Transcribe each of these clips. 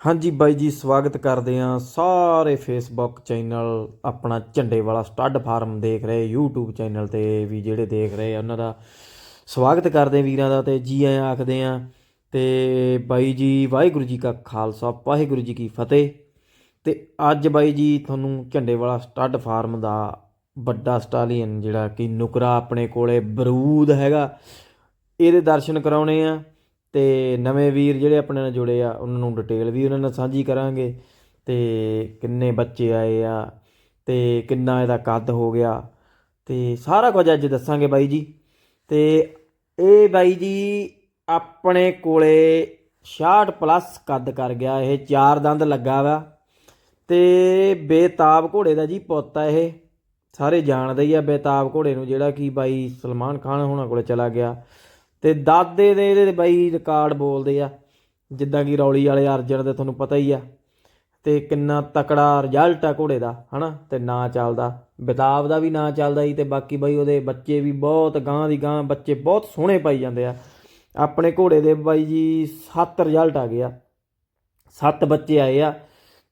ਹਾਂਜੀ ਬਾਈ ਜੀ, ਸਵਾਗਤ ਕਰਦੇ ਹਾਂ ਸਾਰੇ ਫੇਸਬੁੱਕ ਚੈਨਲ, ਆਪਣਾ ਝੰਡੇ ਵਾਲਾ ਸਟੱਡ ਫਾਰਮ ਦੇਖ ਰਹੇ, YouTube ਚੈਨਲ ਤੇ ਵੀ ਜਿਹੜੇ ਦੇਖ ਰਹੇ ਆ, ਉਹਨਾਂ ਦਾ ਸਵਾਗਤ ਕਰਦੇ ਵੀਰਾਂ ਦਾ ਤੇ ਜੀ ਆਇਆਂ ਆਖਦੇ ਆ ਤੇ ਬਾਈ ਜੀ, ਵਾਹਿਗੁਰੂ ਜੀ ਕਾ ਖਾਲਸਾ, ਵਾਹਿਗੁਰੂ ਜੀ ਕੀ ਫਤਿਹ। ਤੇ ਅੱਜ ਬਾਈ ਜੀ, ਤੁਹਾਨੂੰ ਝੰਡੇ ਵਾਲਾ ਸਟੱਡ ਫਾਰਮ ਦਾ ਵੱਡਾ ਸਟਾਲੀਅਨ ਜਿਹੜਾ ਕਿ ਨੁਕਰਾ ਆਪਣੇ ਕੋਲੇ ਬਰੂਦ ਹੈਗਾ, ਇਹਦੇ ਦਰਸ਼ਨ ਕਰਾਉਣੇ ਆ। ਅਤੇ ਨਵੇਂ ਵੀਰ ਜਿਹੜੇ ਆਪਣੇ ਨਾਲ ਜੁੜੇ ਆ, ਉਹਨਾਂ ਨੂੰ ਡਿਟੇਲ ਵੀ ਉਹਨਾਂ ਨਾਲ ਸਾਂਝੀ ਕਰਾਂਗੇ। ਅਤੇ ਕਿੰਨੇ ਬੱਚੇ ਆਏ ਆ ਅਤੇ ਕਿੰਨਾ ਇਹਦਾ ਕੱਦ ਹੋ ਗਿਆ ਅਤੇ ਸਾਰਾ ਕੁਝ ਅੱਜ ਦੱਸਾਂਗੇ ਬਾਈ ਜੀ। ਅਤੇ ਇਹ ਬਾਈ ਜੀ ਆਪਣੇ ਕੋਲੇ 66 ਪਲੱਸ ਕੱਦ ਕਰ ਗਿਆ, ਇਹ ਚਾਰ ਦੰਦ ਲੱਗਾ ਵਾ। ਤੇ ਬੇਤਾਬ ਘੋੜੇ ਦਾ ਜੀ ਪੁੱਤ ਆ ਇਹ, ਸਾਰੇ ਜਾਣਦੇ ਹੀ ਆ ਬੇਤਾਬ ਘੋੜੇ ਨੂੰ, ਜਿਹੜਾ ਕਿ ਬਾਈ ਸਲਮਾਨ ਖਾਨ ਹੋਣਾ ਕੋਲੇ ਚਲਾ ਗਿਆ। ਤੇ ਦਾਦੇ ਦੇ ਇਹਦੇ ਬਾਈ ਰਿਕਾਰਡ ਬੋਲਦੇ ਆ, ਜਿੱਦਾਂ ਕਿ ਰੌਲੀ ਵਾਲੇ ਅਰਜਨ ਦੇ ਤੁਹਾਨੂੰ ਪਤਾ ਹੀ ਆ, ਤੇ ਕਿੰਨਾ ਤਕੜਾ ਰਿਜ਼ਲਟ ਆ ਘੋੜੇ ਦਾ, ਹਨਾ, ਤੇ ਨਾਂ ਚੱਲਦਾ। ਬਿਤਾਬ ਦਾ ਵੀ ਨਾਂ ਚੱਲਦਾ ਹੀ ਤੇ ਬਾਕੀ ਬਾਈ ਉਹਦੇ ਬੱਚੇ ਵੀ ਬਹੁਤ ਗਾਂ ਦੀ ਗਾਂ ਬੱਚੇ ਬਹੁਤ ਸੋਹਣੇ ਪਾਈ ਜਾਂਦੇ ਆ। ਆਪਣੇ ਘੋੜੇ ਦੇ ਬਾਈ ਜੀ 7 ਰਿਜ਼ਲਟ ਆ ਗਏ ਆ। 7 ਬੱਚੇ ਆਏ ਆ,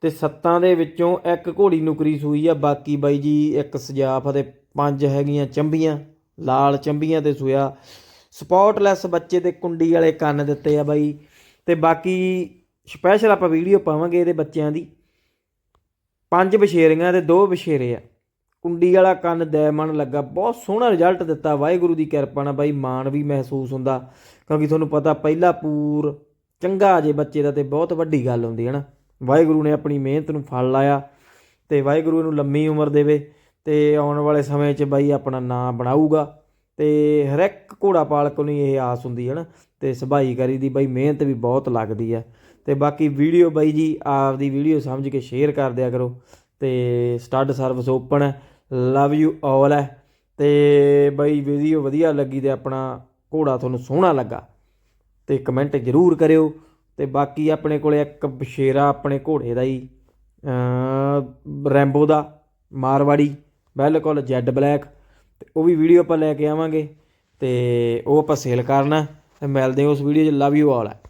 ਤੇ ਸੱਤਾਂ ਦੇ ਵਿੱਚੋਂ ਇੱਕ ਘੋੜੀ ਨੁਕਰੀ ਸੂਈ ਆ, ਬਾਕੀ ਬਾਈ ਜੀ ਇੱਕ ਸਜਾਫ ਤੇ ਪੰਜ ਹੈਗੀਆਂ ਚੰਬੀਆਂ, ਲਾਲ ਚੰਬੀਆਂ ਤੇ ਸੂਇਆ। ਸਪੌਟਲੈਸ ਬੱਚੇ ਤੇ ਕੁੰਡੀ ਵਾਲੇ ਕੰਨ ਦਿੱਤੇ ਆ ਬਾਈ। ਤੇ ਬਾਕੀ ਸਪੈਸ਼ਲ ਆਪਾਂ ਵੀਡੀਓ ਪਾਵਾਂਗੇ ਇਹਦੇ ਬੱਚਿਆਂ ਦੀ। ਪੰਜ ਬਸ਼ੇਰੀਆਂ ਤੇ ਦੋ ਬਸ਼ੇਰੇ ਆ। ਕੁੰਡੀ ਵਾਲਾ ਕੰਨ ਦੈਮਨ ਲੱਗਾ। ਬਹੁਤ ਸੋਹਣਾ ਰਿਜ਼ਲਟ ਦਿੱਤਾ। ਵਾਹਿਗੁਰੂ ਦੀ ਕਿਰਪਾ ਨਾਲ ਬਾਈ ਮਾਣ ਵੀ ਮਹਿਸੂਸ ਹੁੰਦਾ। ਕਿਉਂਕਿ ਤੁਹਾਨੂੰ ਪਤਾ ਪਹਿਲਾ ਪੂਰ ਚੰਗਾ ਜੇ ਬੱਚੇ ਦਾ ਤੇ ਬਹੁਤ ਵੱਡੀ ਗੱਲ ਹੁੰਦੀ ਹੈ ਨਾ। ਵਾਹਿਗੁਰੂ ਨੇ ਆਪਣੀ ਮਿਹਨਤ ਨੂੰ ਫਲ ਲਾਇਆ ਤੇ ਵਾਹਿਗੁਰੂ ਨੂੰ ਲੰਮੀ ਉਮਰ ਦੇਵੇ ਤੇ ਆਉਣ ਵਾਲੇ ਸਮੇਂ 'ਚ ਬਾਈ ਆਪਣਾ ਨਾਂ ਬਣਾਊਗਾ। ਤੇ ਹਰ ਇੱਕ ਘੋੜਾ ਪਾਲਕ ਨੂੰ ਇਹ ਆਸ ਹੁੰਦੀ ਹੈ ਨਾ, ਤੇ ਸਭਾਈ ਕਰੀ ਦੀ ਬਾਈ ਮਿਹਨਤ ਵੀ ਬਹੁਤ ਲੱਗਦੀ ਹੈ। ਤੇ ਬਾਕੀ ਵੀਡੀਓ ਬਾਈ ਜੀ ਆਪਦੀ ਵੀਡੀਓ ਸਮਝ ਕੇ ਸ਼ੇਅਰ ਕਰ ਦਿਆ ਕਰੋ, ਤੇ ਸਟੱਡ ਸਰਵਿਸ ਓਪਨ ਹੈ ਲਵ ਯੂ ਆਲ ਹੈ। ਤੇ ਬਾਈ ਵੀਡੀਓ ਵਧੀਆ ਲੱਗੀ ਤੇ ਆਪਣਾ ਘੋੜਾ ਤੁਹਾਨੂੰ ਸੋਹਣਾ ਲੱਗਾ, ਤੇ ਕਮੈਂਟ ਜ਼ਰੂਰ ਕਰਿਓ। ਤੇ ਬਾਕੀ ਆਪਣੇ ਕੋਲੇ ਇੱਕ ਬਸ਼ੇਰਾ ਆਪਣੇ ਘੋੜੇ ਦਾ ਹੀ ਰੈਂਬੋ ਦਾ, ਮਾਰਵਾੜੀ, ਬਿਲਕੁਲ ਜੈਡ ਬਲੈਕ, ਤੇ ਉਹ ਵੀ ਵੀਡੀਓ ਆਪਾਂ ਲੈ ਕੇ ਆਵਾਂਗੇ। ਅਤੇ ਉਹ ਆਪਾਂ ਸੇਲ ਕਰਨਾ ਅਤੇ ਮਿਲਦੇ ਹਾਂ ਉਸ ਵੀਡੀਓ 'ਚ ਲਵ ਯੂ ਆਲ ਹੈ।